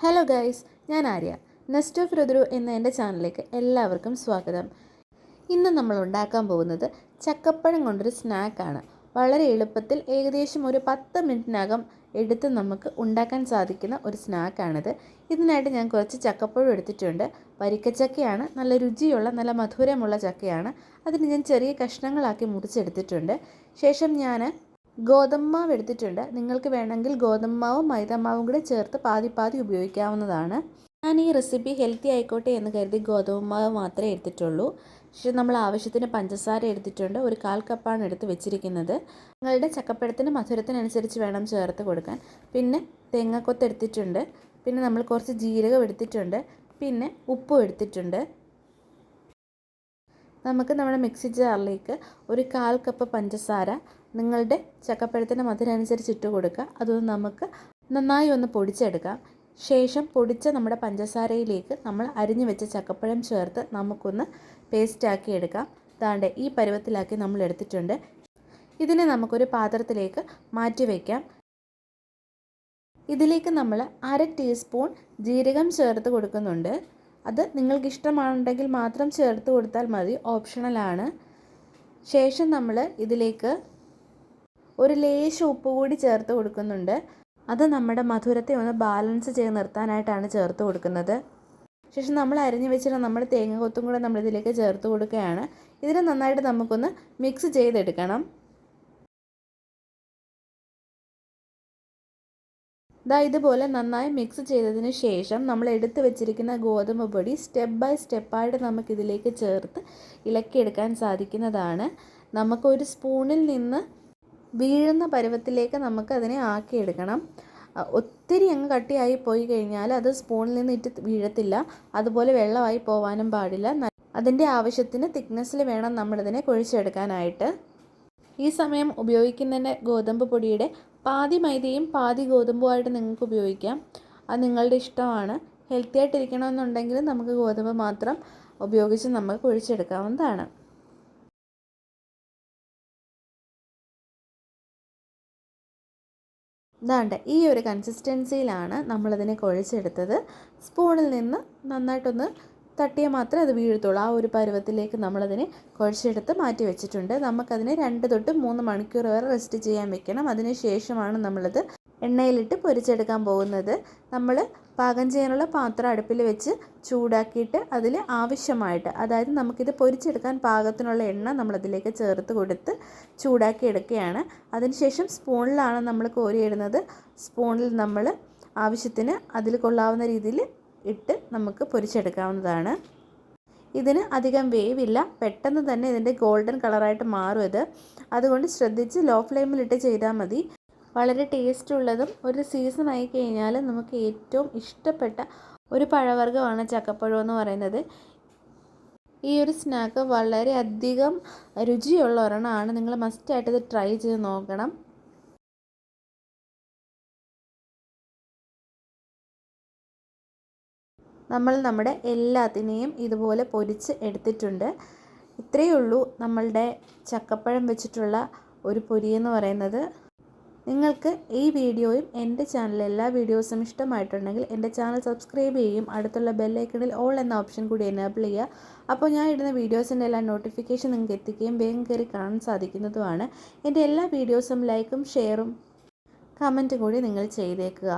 Hello guys ഞാൻ Arya. Nest of രുദ്രു എന്ന എന്റെ ചാനലിലേക്ക് എല്ലാവർക്കും സ്വാഗതം. ഇന്ന് നമ്മൾ ഉണ്ടാക്കാൻ പോകുന്നത് ചക്കപ്പഴം കൊണ്ടൊരു സ്നാക്കാണ് വളരെ എളുപ്പത്തിൽ ഏകദേശം ഒരു പത്ത് മിനിറ്റിനകം എടുത്ത് നമുക്ക് ഉണ്ടാക്കാൻ സാധിക്കുന്ന ഒരു സ്നാക്കാണിത് ഇതിനായിട്ട് ഞാൻ കുറച്ച് ചക്കപ്പഴം എടുത്തിട്ടുണ്ട്. വരിക്കച്ചക്കയാണ് നല്ല രുചിയുള്ള നല്ല മധുരമുള്ള ചക്കയാണ്. അതിന് ഞാൻ ചെറിയ കഷ്ണങ്ങളാക്കി മുറിച്ചെടുത്തിട്ടുണ്ട്. ശേഷം ഞാൻ ഗോതമ്പ് മാവ് എടുത്തിട്ടുണ്ട്. നിങ്ങൾക്ക് വേണമെങ്കിൽ ഗോതമ്പ് മാവും മൈദമാവും കൂടെ ചേർത്ത് പാതി പാതി ഉപയോഗിക്കാവുന്നതാണ്. ഞാൻ ഈ റെസിപ്പി ഹെൽത്തി ആയിക്കോട്ടെ എന്ന് കരുതി ഗോതമ്പ് മാവ് മാത്രമേ എടുത്തിട്ടുള്ളൂ. പക്ഷേ നമ്മൾ ആവശ്യത്തിന് പഞ്ചസാര എടുത്തിട്ടുണ്ട്. ഒരു കാൽ കപ്പാണ് എടുത്ത് വെച്ചിരിക്കുന്നത്. നിങ്ങളുടെ ചക്കപ്പഴത്തിന് മധുരത്തിനനുസരിച്ച് വേണം ചേർത്ത് കൊടുക്കാൻ. പിന്നെ തേങ്ങാക്കൊത്ത് എടുത്തിട്ടുണ്ട്. പിന്നെ നമ്മൾ കുറച്ച് ജീരകം എടുത്തിട്ടുണ്ട്. പിന്നെ ഉപ്പും എടുത്തിട്ടുണ്ട്. നമുക്ക് നമ്മുടെ മിക്സി ജാറിലേക്ക് ഒരു കാൽ കപ്പ് പഞ്ചസാര നിങ്ങളുടെ ചക്കപ്പഴത്തിന്റെ മധുരം അനുസരിച്ച് ഇട്ട് കൊടുക്കുക. അതൊന്ന് നമുക്ക് നന്നായി ഒന്ന് പൊടിച്ചെടുക്കാം. ശേഷം പൊടിച്ച നമ്മുടെ പഞ്ചസാരയിലേക്ക് നമ്മൾ അരിഞ്ഞു വെച്ച ചക്കപ്പഴം ചേർത്ത് നമുക്കൊന്ന് പേസ്റ്റാക്കി എടുക്കാം. ദാണ്ട് ഈ പരുവത്തിലാക്കി നമ്മൾ എടുത്തിട്ടുണ്ട്. ഇതിനെ നമുക്കൊരു പാത്രത്തിലേക്ക് മാറ്റി വയ്ക്കാം ഇതിലേക്ക് നമ്മൾ അര ടീസ്പൂൺ ജീരകം ചേർത്ത് കൊടുക്കുന്നുണ്ട്. അത് നിങ്ങൾക്ക് ഇഷ്ടമാണെങ്കിൽ മാത്രം ചേർത്ത് കൊടുത്താൽ മതി. ഓപ്ഷണലാണ്. ശേഷം നമ്മൾ ഇതിലേക്ക് ഒരു ലേശം ഉപ്പ് കൂടി ചേർത്ത് കൊടുക്കുന്നുണ്ട്. അത് നമ്മുടെ മധുരത്തെ ഒന്ന് ബാലൻസ് ചെയ്ത് നിർത്താനായിട്ടാണ് ചേർത്ത് കൊടുക്കുന്നത്. ശേഷം നമ്മൾ അരിഞ്ഞു വെച്ചിട്ട് നമ്മുടെ തേങ്ങ കൊത്തും കൂടെ നമ്മൾ ഇതിലേക്ക് ചേർത്ത് കൊടുക്കുകയാണ്. ഇതിനെ നന്നായിട്ട് നമുക്കൊന്ന് മിക്സ് ചെയ്തെടുക്കണം. ഇതാ ഇതുപോലെ നന്നായി മിക്സ് ചെയ്തതിന് ശേഷം നമ്മൾ എടുത്തു വെച്ചിരിക്കുന്ന ഗോതമ്പ് പൊടി സ്റ്റെപ്പ് ബൈ സ്റ്റെപ്പായിട്ട് നമുക്കിതിലേക്ക് ചേർത്ത് ഇളക്കിയെടുക്കാൻ സാധിക്കുന്നതാണ്. നമുക്കൊരു സ്പൂണിൽ നിന്ന് വീഴുന്ന പരുവത്തിലേക്ക് നമുക്ക് അതിനെ ആക്കിയെടുക്കണം ഒത്തിരി അങ്ങ് കട്ടിയായി പോയി കഴിഞ്ഞാൽ അത് സ്പൂണിൽ നിന്ന് ഇട്ട് വീഴത്തില്ല. അതുപോലെ വെള്ളമായി പോവാനും പാടില്ല. അതിന്റെ ആവശ്യത്തിന് തിക്നെസ്സിൽ വേണം നമ്മളിതിനെ കുഴിച്ചെടുക്കാനായിട്ട്. ഈ സമയം ഉപയോഗിക്കുന്നതിന്റെ ഗോതമ്പ് പൊടിയുടെ പാതി മൈദയും പാതി ഗോതമ്പുമായിട്ട് നിങ്ങൾക്ക് ഉപയോഗിക്കാം. അത് നിങ്ങളുടെ ഇഷ്ടമാണ്. ഹെൽത്തി ആയിട്ടിരിക്കണമെന്നുണ്ടെങ്കിൽ നമുക്ക് ഗോതമ്പ് മാത്രം ഉപയോഗിച്ച് നമ്മൾ കുഴിച്ചെടുക്കാവുന്നതാണ്. ഇതാണ്ട് ഈ ഒരു കൺസിസ്റ്റൻസിയിലാണ് നമ്മളതിനെ കുഴച്ചെടുത്തത്. സ്പൂണിൽ നിന്ന് നന്നായിട്ടൊന്ന് തട്ടിയാൽ മാത്രമേ അത് വീഴത്തുള്ളൂ. ആ ഒരു പരുവത്തിലേക്ക് നമ്മളതിനെ കുഴച്ചെടുത്ത് മാറ്റി വെച്ചിട്ടുണ്ട്. നമുക്കതിനെ രണ്ട് തൊട്ട് മൂന്ന് മണിക്കൂർ വരെ റെസ്റ്റ് ചെയ്യാൻ വെക്കണം. അതിന് ശേഷമാണ് നമ്മളത് എണ്ണയിലിട്ട് പൊരിച്ചെടുക്കാൻ പോകുന്നത്. നമ്മൾ പാകം ചെയ്യാനുള്ള പാത്രം അടുപ്പിൽ വെച്ച് ചൂടാക്കിയിട്ട് അതിൽ ആവശ്യമായിട്ട് അതായത് നമുക്കിത് പൊരിച്ചെടുക്കാൻ പാകത്തിനുള്ള എണ്ണ നമ്മളതിലേക്ക് ചേർത്ത് കൊടുത്ത് ചൂടാക്കി എടുക്കുകയാണ്. അതിനുശേഷം സ്പൂണിലാണ് നമ്മൾ കോരിയിടുന്നത് സ്പൂണിൽ നമ്മൾ ആവശ്യത്തിന് അതിൽ കൊള്ളാവുന്ന രീതിയിൽ ഇട്ട് നമുക്ക് പൊരിച്ചെടുക്കാവുന്നതാണ്. ഇതിന് അധികം വേവില്ല. പെട്ടെന്ന് തന്നെ ഇതിന്റെ ഗോൾഡൻ കളറായിട്ട് മാറും ഇത്. അതുകൊണ്ട് ശ്രദ്ധിച്ച് ലോ ഫ്ലെയിമിലിട്ട് ചെയ്താൽ മതി. വളരെ ടേസ്റ്റ് ഉള്ളതും ഒരു സീസൺ ആയി കഴിഞ്ഞാൽ നമുക്ക് ഏറ്റവും ഇഷ്ടപ്പെട്ട ഒരു പഴവർഗമാണ് ചക്കപ്പഴം എന്ന് പറയുന്നത്. ഈ ഒരു സ്നാക്ക് വളരെ അധികം രുചിയുള്ള ഒരെണ്ണമാണ്. നിങ്ങൾ മസ്റ്റായിട്ട് ഇത് ട്രൈ ചെയ്ത് നോക്കണം. നമ്മൾ നമ്മുടെ എല്ലാത്തിനെയും ഇതുപോലെ പൊരിച്ച് എടുത്തിട്ടുണ്ട്. ഇത്രയേ ഉള്ളൂ നമ്മളുടെ ചക്കപ്പഴം വെച്ചിട്ടുള്ള ഒരു പൊരി എന്ന് പറയുന്നത്. നിങ്ങൾക്ക് ഈ വീഡിയോയും എന്റെ ചാനലിലെ എല്ലാ വീഡിയോസും ഇഷ്ടമായിട്ടുണ്ടെങ്കിൽ എന്റെ ചാനൽ സബ്സ്ക്രൈബ് ചെയ്യും അടുത്തുള്ള ബെല്ലൈക്കണിൽ ഓൾ എന്ന ഓപ്ഷൻ കൂടി എനേബിൾ ചെയ്യുക. അപ്പോൾ ഞാൻ ഇടുന്ന വീഡിയോസിന്റെ എല്ലാ നോട്ടിഫിക്കേഷൻ നിങ്ങൾക്ക് എത്തിക്കുകയും വേഗം കയറി കാണാൻ സാധിക്കുന്നതുമാണ്. എന്റെ എല്ലാ വീഡിയോസും ലൈക്കും ഷെയറും കമന്റും കൂടി നിങ്ങൾ ചെയ്തേക്കുക.